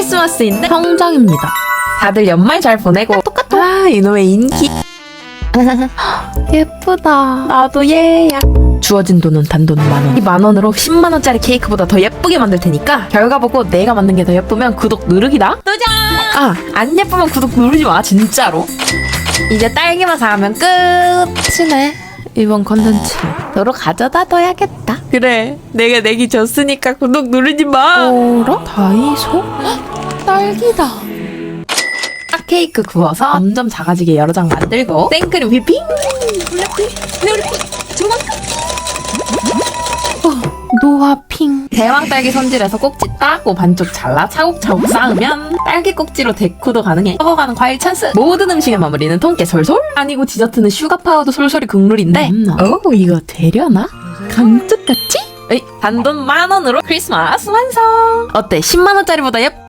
크리스마스인데 성장입니다. 다들 연말 잘 보내고 똑같아. 아 이놈의 인기. 예쁘다. 나도 얘야. 주어진 돈은 단돈 만 원. 이 만 원으로 10만 원짜리 케이크보다 더 예쁘게 만들 테니까 결과 보고 내가 만든 게 더 예쁘면 구독 누르기다. 도전! 아, 안 예쁘면 구독 누르지 마, 진짜로. 이제 딸기만 사면 끝이네. 이번 컨텐츠 너로 가져다 둬야겠다. 그래, 내가 내기 졌으니까 구독 누르지 마. 어라? 다이소? 헉, 딸기다. 딱 케이크 구워서 점점 작아지게 여러 장 만들고 생크림 휘핑 블랙핑 노르핑 주먹 어, 노화핑 대왕 딸기 손질해서 꼭지 따고 반쪽 잘라 차곡차곡 쌓으면 딸기 꼭지로 데코도 가능해. 썩어가는 과일 찬스. 모든 음식의 마무리는 통깨 솔솔? 아니고 디저트는 슈가 파우더 솔솔이 국룰인데. 오 이거 되려나? 에이 단돈 만 원으로 크리스마스 완성! 어때? 10만 원짜리보다 예뻐